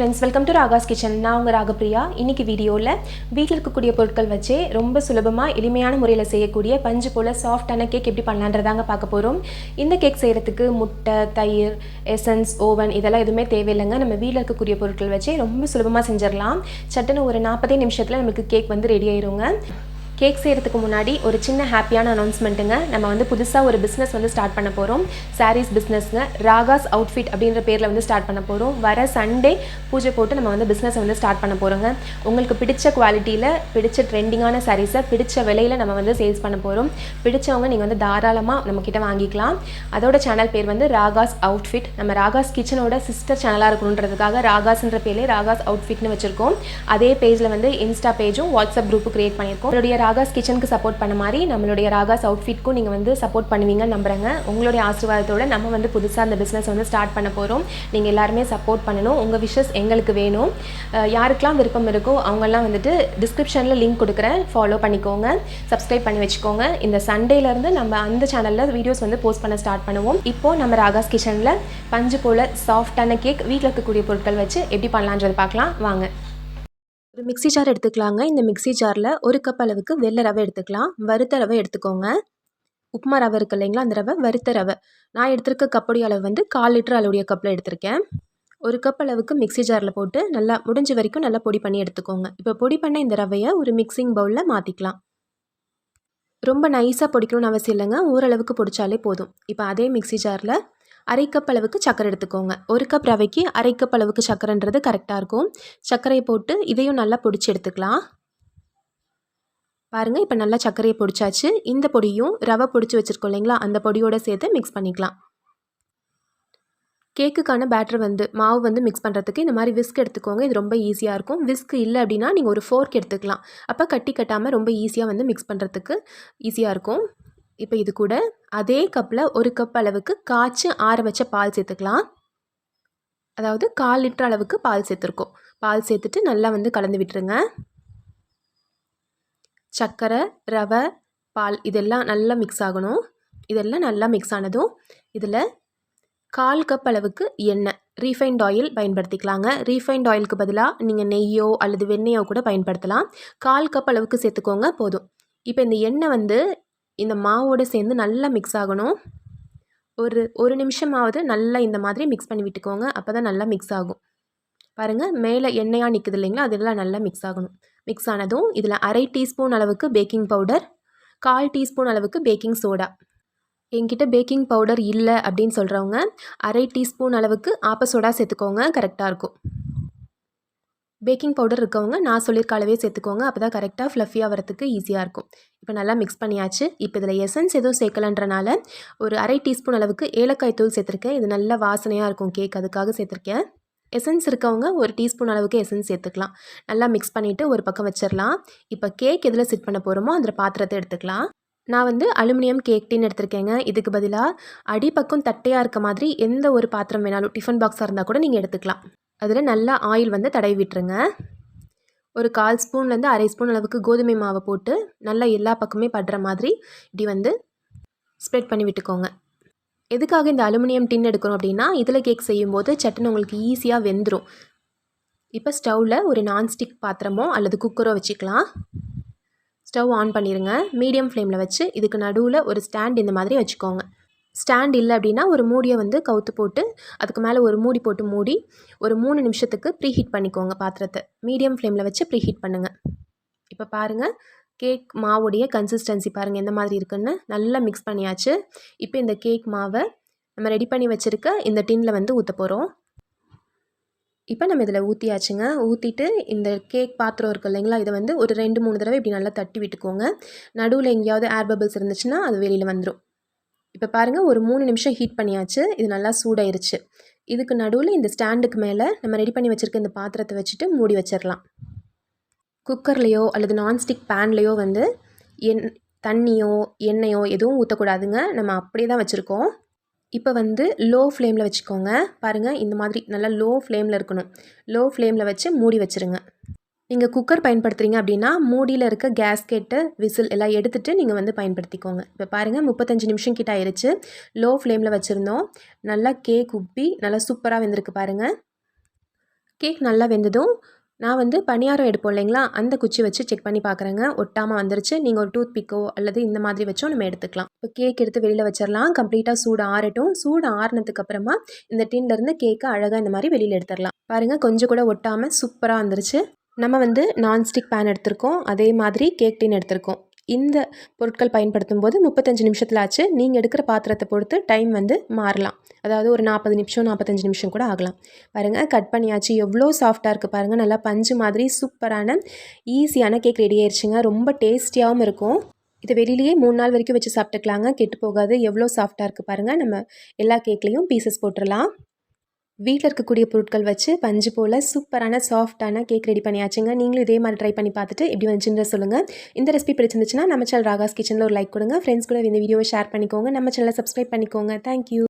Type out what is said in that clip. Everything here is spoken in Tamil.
Friends welcome to Raga's kitchen நான் உங்கள் ராகப்பிரியா இன்னைக்கு வீடியோவில் வீட்டில் இருக்கக்கூடிய பொருட்கள் வச்சே ரொம்ப சுலபமாக எளிமையான முறையில் செய்யக்கூடிய பஞ்சு போல் சாஃப்டான கேக் எப்படி பண்ணலான்றதாங்க பார்க்க போகிறோம் இந்த கேக் செய்கிறதுக்கு முட்டை தயிர் எசன்ஸ் ஓவன் இதெல்லாம் எதுவுமே தேவையில்லைங்க. நம்ம வீட்டில் இருக்கக்கூடிய பொருட்கள் வச்சே ரொம்ப சுலபமாக செஞ்சிடலாம். சட்டுன்னு ஒரு நாற்பதே நிமிஷத்தில் நமக்கு கேக் வந்து ரெடி ஆயிருங்க. கேக் செய்கிறதுக்கு முன்னாடி ஒரு சின்ன ஹாப்பியான அனௌன்ஸ்மெண்ட்டுங்க. நம்ம வந்து புதுசாக ஒரு பிஸ்னஸ் வந்து ஸ்டார்ட் பண்ண போகிறோம் சாரீஸ் பிஸ்னஸ்ங்க ராகாஸ் அவுட்ஃபிட் அப்படின்ற பேரில் வந்து ஸ்டார்ட் பண்ண போகிறோம் வர சண்டே பூஜை போட்டு நம்ம வந்து பிஸ்னஸ் வந்து ஸ்டார்ட் பண்ண போகிறோங்க உங்களுக்கு பிடிச்ச குவாலிட்டியில் பிடிச்ச ட்ரெண்டிங்கான சாரீஸை பிடிச்ச விலையில் நம்ம வந்து சேல்ஸ் பண்ண போகிறோம் பிடிச்சவங்க நீங்கள் வந்து தாராளமாக நம்மக்கிட்ட வாங்கிக்கலாம். அதோட சேனல் பேர் வந்து ராகாஸ் அவுட்ஃபிட் நம்ம ராகாஸ் கிச்சனோட சிஸ்டர் சேனலாக இருக்கணுன்றதுக்காக ராகாஸ்ன்ற பேர்லேயே ராகாஸ் அவுட்ஃபிட்னு வச்சுருக்கோம். அதே பேஜில் வந்து இன்ஸ்டா பேஜும் வாட்ஸ்அப் குரூப்பு கிரியேட் பண்ணியிருக்கோம். என்னுடைய ராகாஸ் கிச்சனுக்கு சப்போர்ட் பண்ண மாதிரி நம்மளுடைய ராகாஸ் அவுட்ஃபிட்க்கும் நீங்கள் வந்து சப்போர்ட் பண்ணுவீங்கன்னு நம்புகிறேங்க உங்களுடைய ஆசீர்வாதத்தோட நம்ம வந்து புதுசாக அந்த பிஸ்னஸ் வந்து ஸ்டார்ட் பண்ண போகிறோம் நீங்கள் எல்லாருமே சப்போர்ட் பண்ணணும். உங்கள் விஷஸ் எங்களுக்கு வேணும். யாருக்கெல்லாம் விருப்பம் இருக்கோ அவங்கெல்லாம் வந்துட்டு டிஸ்கிரிப்ஷனில் லிங்க் கொடுக்குறேன். ஃபாலோ பண்ணிக்கோங்க. சப்ஸ்கிரைப் பண்ணி வச்சுக்கோங்க. இந்த சண்டேலேருந்து நம்ம அந்த சேனலில் வீடியோஸ் வந்து போஸ்ட் பண்ண ஸ்டார்ட் பண்ணுவோம். இப்போது நம்ம ராகாஸ் கிச்சனில் பஞ்சு போல் சாஃப்டான கேக் வீட்டில் இருக்கக்கூடிய பொருட்கள் வச்சு எப்படி பண்ணலான்றது பார்க்கலாம். வாங்க. ஒரு மிக்ஸி ஜார் எடுத்துக்கலாங்க. இந்த மிக்ஸி ஜாரில் ஒரு கப் அளவுக்கு வெள்ளை ரவை எடுத்துக்கலாம். வறுத்த ரவை எடுத்துக்கோங்க. உப்புமா ரவை இருக்கு இல்லைங்களா? அந்த ரவை வறுத்த ரவை. நான் எடுத்திருக்க கப்புடைய அளவு வந்து கால் லிட்டர் அளவுடைய கப்பில் எடுத்திருக்கேன். ஒரு கப் அளவுக்கு மிக்ஸி ஜாரில் போட்டு நல்லா முடிஞ்ச வரைக்கும் நல்லா பொடி பண்ணி எடுத்துக்கோங்க. இப்போ பொடி பண்ண இந்த ரவையை ஒரு மிக்சிங் பவுலில் மாற்றிக்கலாம் ரொம்ப நைஸாக பொடிக்கணும்னு அவசியம் இல்லைங்க. ஓரளவுக்கு பொடிச்சாலே போதும். இப்போ அதே மிக்ஸி ஜாரில் அரை கப் அளவுக்கு எடுத்துக்கோங்க. ஒரு கப் ரவைக்கு அரை கப் அளவுக்கு கரெக்டாக இருக்கும். சர்க்கரையை போட்டு இதையும் நல்லா பொடிச்சு எடுத்துக்கலாம். பாருங்கள் இப்போ நல்லா சர்க்கரையை பொடிச்சாச்சு. இந்த பொடியும் ரவை பொடிச்சு வச்சுருக்கோம் இல்லைங்களா அந்த பொடியோடு சேர்த்து மிக்ஸ் பண்ணிக்கலாம். கேக்குக்கான பேட்டர் வந்து மாவு வந்து மிக்ஸ் பண்ணுறதுக்கு இந்த மாதிரி விஸ்க் எடுத்துக்கோங்க. இது ரொம்ப ஈஸியாக இருக்கும். விஸ்க் இல்லை அப்படின்னா நீங்கள் ஒரு ஃபோர்க் எடுத்துக்கலாம். அப்போ கட்டி கட்டாமல் ரொம்ப ஈஸியாக வந்து மிக்ஸ் பண்ணுறதுக்கு ஈஸியாக இருக்கும். இப்போ இது கூட அதே கப்பில் ஒரு கப் அளவுக்கு காய்ச்சி ஆற வச்ச பால் சேர்த்துக்கலாம். அதாவது கால் லிட்டர் அளவுக்கு பால் சேர்த்துருக்கோம். பால் சேர்த்துட்டு நல்லா வந்து கலந்து விட்டுருங்க. சர்க்கரை ரவை பால் இதெல்லாம் நல்லா மிக்ஸ் ஆகணும். இதெல்லாம் நல்லா மிக்ஸ் ஆனதும் இதில் கால் கப் அளவுக்கு எண்ணெய் ரீஃபைண்ட் ஆயில் பயன்படுத்திக்கலாங்க. ரீஃபைண்ட் ஆயிலுக்கு பதிலாக நீங்கள் நெய்யோ அல்லது வெண்ணெயோ கூட பயன்படுத்தலாம். கால் கப் அளவுக்கு சேர்த்துக்கோங்க போதும். இப்போ இந்த எண்ணெய் வந்து இந்த மாவோடு சேர்ந்து நல்லா மிக்ஸ் ஆகணும். ஒரு ஒரு நிமிஷமாவது நல்லா இந்த மாதிரி மிக்ஸ் பண்ணி விட்டுக்கோங்க. அப்போ தான் நல்லா மிக்ஸ் ஆகும். பாருங்கள் மேலே எண்ணெயாக நிற்குது இல்லைங்களா? அதெல்லாம் நல்லா மிக்ஸ் ஆகணும். மிக்ஸ் ஆனதும் இதில் அரை டீஸ்பூன் அளவுக்கு பேக்கிங் பவுடர் கால் டீஸ்பூன் அளவுக்கு பேக்கிங் சோடா என்கிட்ட பேக்கிங் பவுடர் இல்லை அப்படின்னு சொல்கிறவங்க அரை டீஸ்பூன் அளவுக்கு ஆப்ப சோடா சேர்த்துக்கோங்க. கரெக்டாக இருக்கும். பேக்கிங் பவுடர் இருக்கவங்க நான் சொல்லியிருக்க அளவே சேர்த்துக்கோங்க. அப்போ தான் கரெக்டாக ஃப்ளஃபியாக வரத்துக்கு ஈஸியாக இருக்கும். இப்போ நல்லா மிக்ஸ் பண்ணியாச்சு. இப்போ இதில் எசன்ஸ் எதுவும் சேர்க்கலன்றனால ஒரு அரை டீஸ்பூன் அளவுக்கு ஏலக்காய் தூள் சேர்த்துருக்கேன். இது நல்ல வாசனையாக இருக்கும் கேக் அதுக்காக சேர்த்துருக்கேன். எசன்ஸ் இருக்கவங்க ஒரு டீஸ்பூன் அளவுக்கு எசன்ஸ் சேர்த்துக்கலாம். நல்லா மிக்ஸ் பண்ணிவிட்டு ஒரு பக்கம் வச்சிடலாம் இப்போ கேக் எதில் செட் பண்ண போகிறோமோ அந்த பாத்திரத்தை எடுத்துக்கலாம். நான் வந்து அலுமினியம் கேக் டின் எடுத்திருக்கேங்க. இதுக்கு பதிலாக அடிப்பக்கம் தட்டையாக இருக்க மாதிரி எந்த ஒரு பாத்திரம் வேணாலும் டிஃபன் பாக்ஸாக இருந்தால் கூட நீங்கள் எடுத்துக்கலாம். அதில் நல்லா ஆயில் வந்து தடவி விட்டுருங்க. ஒரு கால் ஸ்பூன்லேருந்து அரை ஸ்பூன் அளவுக்கு கோதுமை மாவை போட்டு நல்லா எல்லா பக்கமே படுற மாதிரி இப்படி வந்து ஸ்ப்ரெட் பண்ணி விட்டுக்கோங்க. எதுக்காக இந்த அலுமினியம் டின் எடுக்கிறோம் அப்படின்னா இதில் கேக் செய்யும்போது சட்டுன்னு உங்களுக்கு ஈஸியாக வெந்துடும் இப்போ ஸ்டவ்வில் ஒரு நான்ஸ்டிக் பாத்திரமோ அல்லது குக்கரோ வச்சுக்கலாம். ஸ்டவ் ஆன் பண்ணிடுங்க மீடியம் ஃப்ளேமில் வச்சு இதுக்கு நடுவில் ஒரு ஸ்டாண்ட் இந்த மாதிரி வச்சுக்கோங்க. ஸ்டாண்ட் இல்லை அப்படின்னா ஒரு மூடியை வந்து கவுத்து போட்டு அதுக்கு மேலே ஒரு மூடி போட்டு மூடி ஒரு மூணு நிமிஷத்துக்கு ப்ரீஹீட் பண்ணிக்கோங்க பாத்திரத்தை. மீடியம் ஃப்ளேமில் வச்சு ப்ரீஹீட் பண்ணுங்கள் இப்போ பாருங்கள் கேக் மாவுடைய கன்சிஸ்டன்சி பாருங்கள் எந்த மாதிரி இருக்குன்னு நல்லா மிக்ஸ் பண்ணியாச்சு. இப்போ இந்த கேக் மாவை நம்ம ரெடி பண்ணி வச்சுருக்க இந்த டின்னில் வந்து ஊற்ற போகிறோம் இப்போ நம்ம இதில் ஊற்றியாச்சுங்க ஊற்றிட்டு இந்த கேக் பாத்திரம் இருக்குது இல்லைங்களா இதை வந்து ஒரு ரெண்டு மூணு தடவை இப்படி நல்லா தட்டி விட்டுக்கோங்க. நடுவில் எங்கேயாவது ஏர் பபிள்ஸ் இருந்துச்சுன்னா அது வெளியில் வந்துடும் இப்போ பாருங்கள் ஒரு மூணு நிமிஷம் ஹீட் பண்ணியாச்சு இது நல்லா சூடாயிருச்சு. இதுக்கு நடுவில் இந்த ஸ்டாண்டுக்கு மேலே நம்ம ரெடி பண்ணி வச்சுருக்க இந்த பாத்திரத்தை வச்சுட்டு மூடி வச்சிடலாம் குக்கர்லேயோ அல்லது நான்ஸ்டிக் பேன்லேயோ வந்து எண் தண்ணியோ எண்ணெயோ எதுவும் ஊற்றக்கூடாதுங்க நம்ம அப்படியே தான் வச்சுருக்கோம். இப்போ வந்து லோ ஃப்ளேமில் வச்சுக்கோங்க. பாருங்கள் இந்த மாதிரி நல்லா லோ ஃப்ளேமில் இருக்கணும். லோ ஃப்ளேமில் வச்சு மூடி வச்சுருங்க. நீங்கள் குக்கர் பயன்படுத்துகிறீங்க அப்படின்னா மூடியில் இருக்க கேஸ்கெட்டு விசில் எல்லாம் எடுத்துகிட்டு நீங்கள் வந்து பயன்படுத்திக்கோங்க. இப்போ பாருங்கள் முப்பத்தஞ்சு நிமிஷம் கிட்ட ஆயிடுச்சு லோ ஃப்ளேமில் வச்சுருந்தோம். நல்லா கேக் உப்பி நல்லா சூப்பராக வெந்திருக்கு பாருங்கள் கேக் நல்லா வெந்ததும் நான் வந்து பணியாரம் எடுப்போம் இல்லைங்களா? அந்த குச்சி வச்சு செக் பண்ணி பார்க்குறேங்க ஒட்டாமல் வந்துருச்சு. நீங்கள் ஒரு டூத் பிக்கோ அல்லது இந்த மாதிரி வச்சோ நம்ம எடுத்துக்கலாம். இப்போ கேக் எடுத்து வெளியில் வச்சிடலாம் கம்ப்ளீட்டாக சூடு ஆறட்டும். சூடு ஆறினதுக்கப்புறமா இந்த டின்லேருந்து கேக்கை அழகாக இந்த மாதிரி வெளியில் எடுத்துடலாம் பாருங்கள் கொஞ்சம் கூட ஒட்டாமல் சூப்பராக வந்துருச்சு. நம்ம வந்து நான்ஸ்டிக் பேன் எடுத்திருக்கோம். அதே மாதிரி கேக் டின் எடுத்திருக்கோம். இந்த பொருட்கள் பயன்படுத்தும் போது முப்பத்தஞ்சு நிமிஷத்தில் ஆச்சு நீங்கள் எடுக்கிற பாத்திரத்தை பொறுத்து டைம் வந்து மாறலாம். அதாவது ஒரு நாற்பது நிமிஷம் நாற்பத்தஞ்சு நிமிஷம் கூட ஆகலாம். பாருங்கள் கட் பண்ணியாச்சு. எவ்வளோ சாஃப்டாக இருக்குது பாருங்கள் நல்லா பஞ்சு மாதிரி சூப்பரான ஈஸியான கேக் ரெடி ஆயிடுச்சுங்க ரொம்ப டேஸ்டியாகவும் இருக்கும். இது வெளியிலேயே மூணு நாள் வரைக்கும் வச்சு சாப்பிட்டுக்கலாங்க. கெட்டு போகாது. எவ்வளோ சாஃப்டாக இருக்குது பாருங்கள் நம்ம எல்லா கேக்லேயும் பீசஸ் போட்டுடலாம் வீட்டில் இருக்கக்கூடிய பொருட்கள் வச்சு பஞ்சு போல் சூப்பரான சாஃப்டான கேக் ரெடி பண்ணியாச்சுங்க. நீங்களும் இதே மாதிரி ட்ரை பண்ணி பார்த்துட்டு எப்படி வந்துச்சுன்ற சொல்லுங்கள் இந்த ரெசிபி பிடிச்சிருந்துச்சுன்னா நம்ம சேனல் ராகாஸ் கிச்சனில் ஒரு லைக் கொடுங்க. ஃப்ரெண்ட்ஸ் கூட இந்த வீடியோவை ஷேர் பண்ணிக்கோங்க. நம்ம சேனலை சப்ஸ்கிரைப் பண்ணிக்கோங்க. தேங்க்யூ